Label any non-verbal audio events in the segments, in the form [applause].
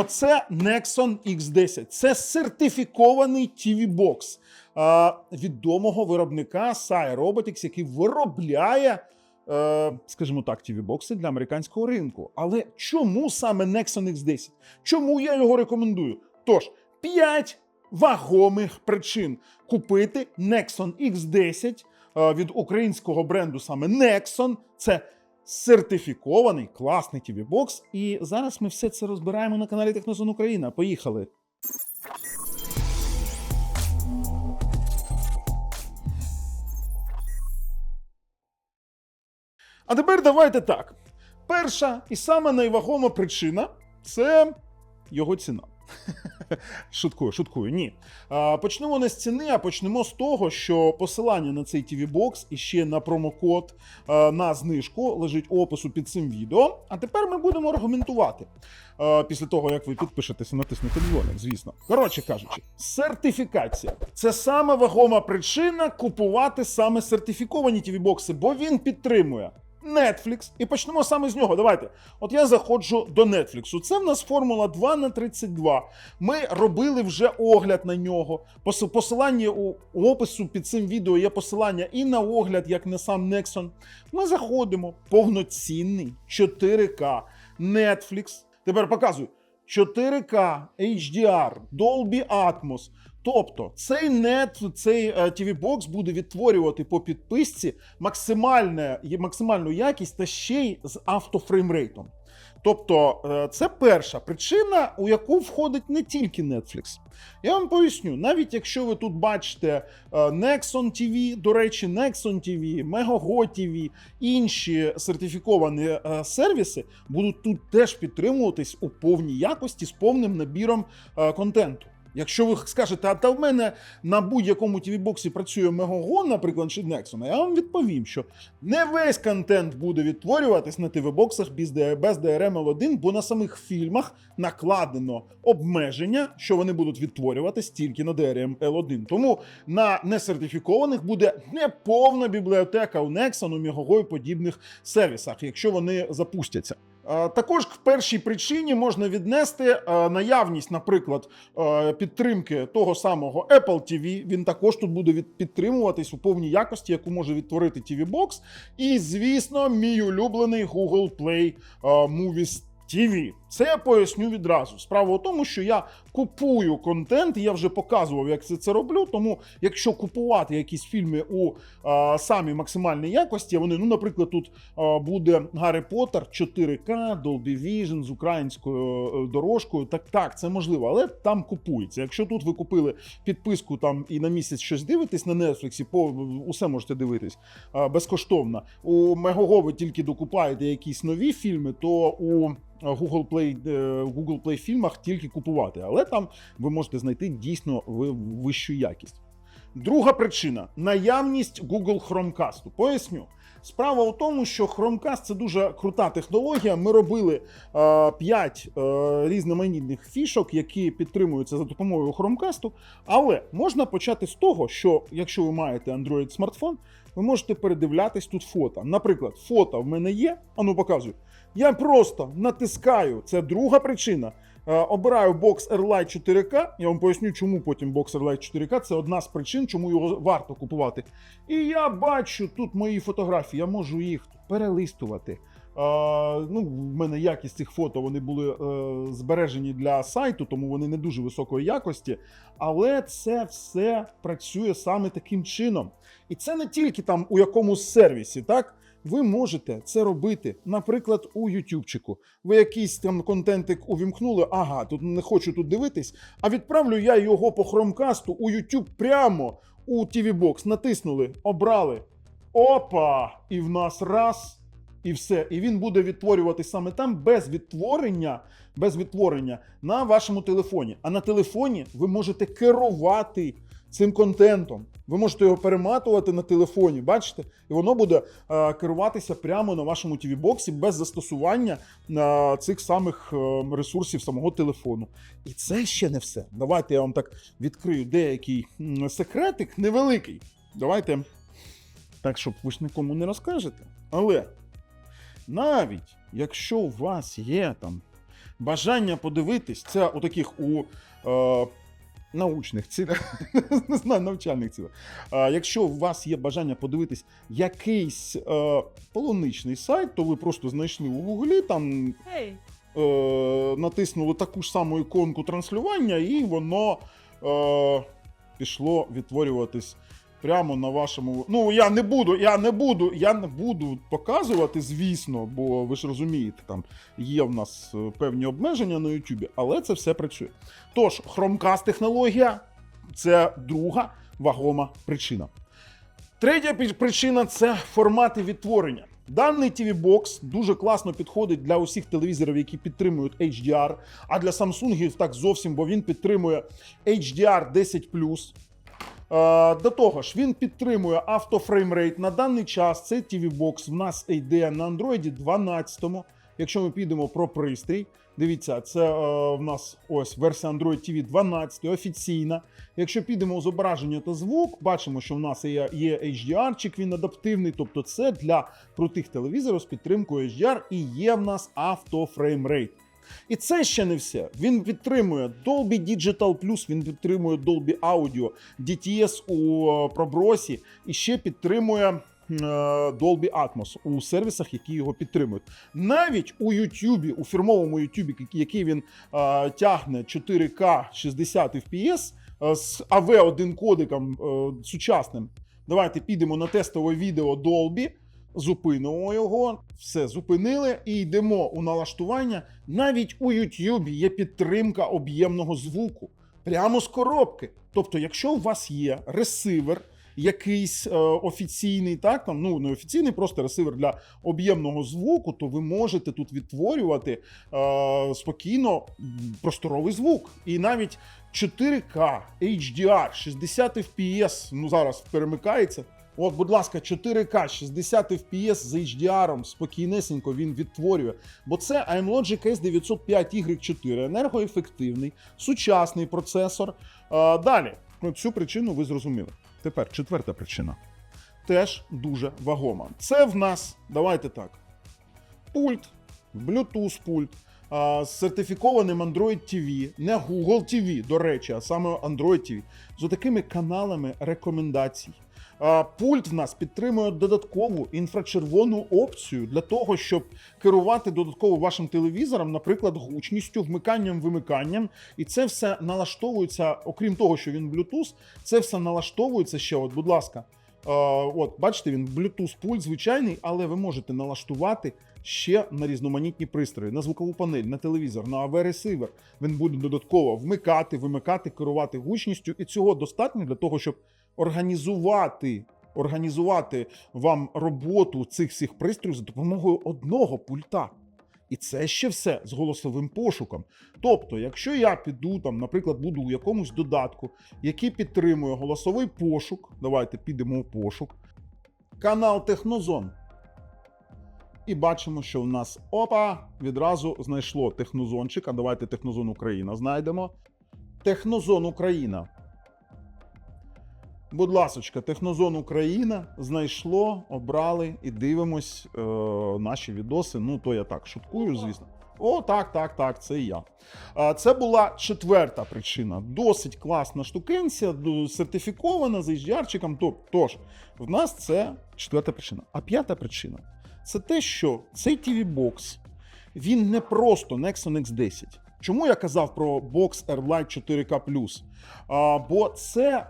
Оце Nexon X10. Це сертифікований TV-бокс е, відомого виробника Sai Robotics, який виробляє, е, скажімо так, TV-бокси для американського ринку. Але чому саме Nexon X10? Чому я його рекомендую? Тож, 5 вагомих причин купити Nexon X10 е, від українського бренду саме Nexon. Це сертифікований класний TV-бокс. І зараз ми все це розбираємо на каналі Технозон Україна. Поїхали. А тепер давайте так. Перша і сама найвагома причина це його ціна. [laughs] Шуткую, шуткую, ні. Почнемо не з ціни, а почнемо з того, що посилання на цей TV Box і ще на промокод на знижку лежить у опису під цим відео. А тепер ми будемо аргументувати. Після того, як ви підпишетеся, натиснете дзвоник, звісно. Коротше кажучи, сертифікація це саме вагома причина купувати саме сертифіковані TV бокси, бо він підтримує. Netflix. І почнемо саме з нього. Давайте. От я заходжу до Netflix. Це в нас формула 2 на 32. Ми робили вже огляд на нього. Посилання у опису під цим відео є посилання і на огляд, як на сам Nexon. Ми заходимо. Повноцінний 4К Netflix. Тепер показую. 4К HDR, Dolby Atmos. Тобто цей нет, цей е, TV Box буде відтворювати по підписці максимальне, максимальну якість та ще й з автофреймрейтом. Тобто, е, це перша причина, у яку входить не тільки Netflix. Я вам поясню, навіть якщо ви тут бачите е, Nexon TV, до речі, Nexon TV, Megogo TV, інші сертифіковані сервіси будуть тут теж підтримуватись у повній якості з повним набіром контенту. Якщо ви скажете, а та в мене на будь-якому TV-боксі працює Megogo, наприклад, чи Nexon, я вам відповім, що не весь контент буде відтворюватись на TV-боксах без D- DRM-L1, бо на самих фільмах накладено обмеження, що вони будуть відтворюватись тільки на DRM-L1. Тому на несертифікованих буде неповна бібліотека у Nexon, у Megogo і подібних сервісах, якщо вони запустяться. Е, Також к першій причині можна віднести е, наявність, наприклад, е, підтримки того самого Apple TV. Він також тут буде підтримуватись у повній якості, яку може відтворити TV Box. І, звісно, мій улюблений Google Play Movies TV. Це я поясню відразу. Справа у тому, що я купую контент, і я вже показував, як це, це роблю. Тому, якщо купувати якісь фільми у е, самій максимальній якості, вони, ну, наприклад, тут е, буде Гаррі Поттер 4К, Dolby Vision з українською е, дорожкою. Так, так, це можливо, але там купується. Якщо тут ви купили підписку там і на місяць щось дивитесь на Netflix, по усе можете дивитись е, безкоштовно. У Мегого ви тільки докупаєте якісь нові фільми, то у Google Play, е, Google Play фільмах тільки купувати, але там ви можете знайти дійсно ви- вищу якість. Друга причина наявність Google Chromecast. Поясню. Справа у тому, що Chromecast це дуже крута технологія. Ми робили е, 5 е, різноманітних фішок, які підтримуються за допомогою Chromecast. Але можна почати з того, що якщо ви маєте Android смартфон, ви можете передивлятись тут фото. Наприклад, фото в мене є, ану показую. Я просто натискаю, це друга причина. Е, Обираю бокс Airlight 4K. Я вам поясню, чому потім бокс Airlight 4K. Це одна з причин, чому його варто купувати. І я бачу тут мої фотографії, я можу їх перелистувати. Е, ну, в мене якість цих фото вони були е, збережені для сайту, тому вони не дуже високої якості. Але це все працює саме таким чином. І це не тільки там у якомусь сервісі, так? Ви можете це робити, наприклад, у Ютубчику. Ви якийсь там контентик увімкнули, ага, тут не хочу тут дивитись, а відправлю я його по хромкасту у YouTube прямо у TV Box. Натиснули, обрали. Опа! І в нас раз, і все. І він буде відтворюватись саме там без відтворення, без відтворення на вашому телефоні. А на телефоні ви можете керувати цим контентом. Ви можете його перематувати на телефоні, бачите? І воно буде е, керуватися прямо на вашому TV-боксі без застосування е, цих самих е, ресурсів самого телефону. І це ще не все. Давайте я вам так відкрию деякий секретик невеликий. Давайте так, щоб ви ж нікому не розкажете. Але навіть якщо у вас є там бажання подивитись, це у таких у е, научних цілях, [laughs] не знаю, навчальних цілях. Е, якщо у вас є бажання подивитись якийсь е, полуничний сайт, то ви просто знайшли у Гуглі там Гей, е, натиснули таку ж саму іконку транслювання, і воно е, пішло відтворюватись прямо на вашому. Ну, я не буду, я не буду, я не буду показувати, звісно, бо ви ж розумієте, там є в нас е, певні обмеження на YouTube, але це все працює. Тож, Chromecast технологія це друга вагома причина. Третя причина це формати відтворення. Даний TV Box дуже класно підходить для усіх телевізорів, які підтримують HDR, а для Samsung так зовсім, бо він підтримує HDR 10 Е, До того ж, він підтримує автофреймрейт. На даний час цей TV Box в нас йде на Android 12. Якщо ми підемо про пристрій, дивіться, це е, в нас ось версія Android TV 12 офіційна. Якщо підемо зображення та звук, бачимо, що в нас є, є HDR-чик, він адаптивний, тобто це для крутих телевізорів з підтримкою HDR і є в нас автофреймрейт. І це ще не все. Він підтримує Dolby Digital він підтримує Dolby Audio, DTS у е, пробросі і ще підтримує е, Dolby Atmos у сервісах, які його підтримують. Навіть у YouTube, у фірмовому YouTube, який він е, тягне 4К 60 FPS е, з AV1 кодиком е, сучасним. Давайте підемо на тестове відео Dolby. Зупинимо його, все зупинили і йдемо у налаштування. Навіть у YouTube є підтримка об'ємного звуку прямо з коробки. Тобто, якщо у вас є ресивер, якийсь е, офіційний, так там ну не офіційний, просто ресивер для об'ємного звуку, то ви можете тут відтворювати е, спокійно просторовий звук. І навіть 4К HDR 60 FPS, ну зараз перемикається. От, будь ласка, 4К 60 FPS з HDR, спокійнесенько він відтворює. Бо це AMLogic S905Y4, енергоефективний, сучасний процесор. А, далі, цю причину ви зрозуміли. Тепер четверта причина. Теж дуже вагома. Це в нас, давайте так, пульт, Bluetooth пульт. З сертифікованим Android TV, не Google TV, до речі, а саме Android TV, з такими каналами рекомендацій. Пульт в нас підтримує додаткову інфрачервону опцію для того, щоб керувати додатково вашим телевізором, наприклад, гучністю, вмиканням, вимиканням. І це все налаштовується, окрім того, що він Bluetooth, це все налаштовується ще. От, будь ласка, от бачите, він Bluetooth пульт звичайний, але ви можете налаштувати ще на різноманітні пристрої, на звукову панель, на телевізор, на AV-ресивер. Він буде додатково вмикати, вимикати, керувати гучністю, і цього достатньо для того, щоб організувати. Організувати вам роботу цих всіх пристроїв за допомогою одного пульта. І це ще все з голосовим пошуком. Тобто, якщо я піду там, наприклад, буду у якомусь додатку, який підтримує голосовий пошук, давайте підемо у пошук, канал Технозон. І бачимо, що в нас опа, відразу знайшло технозончик. А давайте Технозон Україна знайдемо. Технозон Україна. Будь ласочка, Технозон Україна знайшло, обрали і дивимось е, наші відоси. Ну, то я так шуткую, звісно. О, так, так, так, це і я. Це була четверта причина. Досить класна штукенція, сертифікована з HDR-чиком. Тож, в нас це четверта причина. А п'ята причина це те, що цей TV Box він не просто Nexon X10. Чому я казав про Box Airlight 4K? А, бо це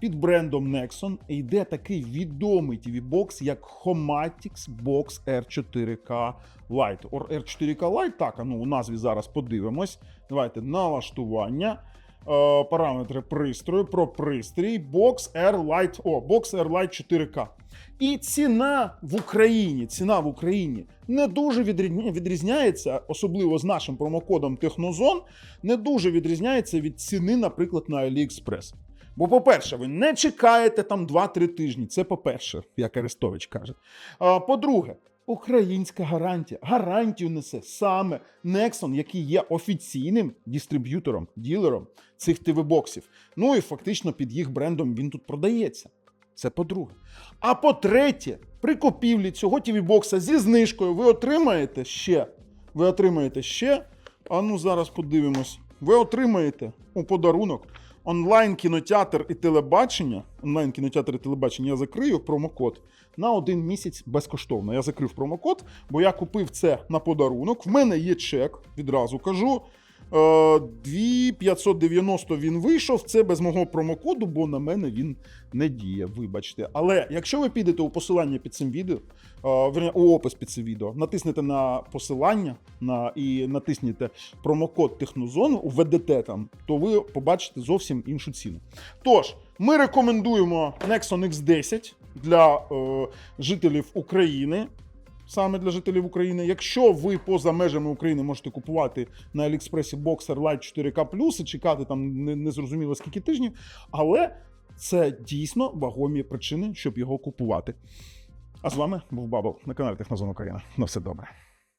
під брендом Nexon йде такий відомий TV Box, як Homatics Box R4K Lite. Or R4K Lite, так, ну у назві зараз подивимось. Давайте налаштування. Е, Параметри пристрою про пристрій Box Air Lite, о, Box Air Lite 4K. І ціна в Україні, ціна в Україні не дуже відрізня- відрізняється, особливо з нашим промокодом Технозон, не дуже відрізняється від ціни, наприклад, на AliExpress. Бо, по-перше, ви не чекаєте там 2-3 тижні. Це по-перше, як Арестович каже. А, по-друге, українська гарантія. Гарантію несе саме Nexon, який є офіційним дистриб'ютором, ділером цих ТВ-боксів. Ну і фактично під їх брендом він тут продається. Це по-друге. А по-третє, при купівлі цього TV-бокса зі знижкою ви отримаєте ще, ви отримаєте ще А ну зараз подивимось. Ви отримаєте у подарунок онлайн кінотеатр і телебачення. Онлайн кінотеатр і телебачення я закрию промокод на один місяць безкоштовно. Я закрив промокод, бо я купив це на подарунок. В мене є чек, відразу кажу. Е, 2590 він вийшов. Це без мого промокоду, бо на мене він не діє. Вибачте. Але якщо ви підете у посилання під цим відео, е, у опис під цим відео, натиснете на посилання на, і натиснете промокод Технозону, введете там, то ви побачите зовсім іншу ціну. Тож, ми рекомендуємо Nexon X10 для е, жителів України саме для жителів України. Якщо ви поза межами України можете купувати на Аліекспресі Boxer Lite 4K і чекати там не- незрозуміло скільки тижнів, але це дійсно вагомі причини, щоб його купувати. А з вами був Бабл на каналі Технозон Україна. На все добре.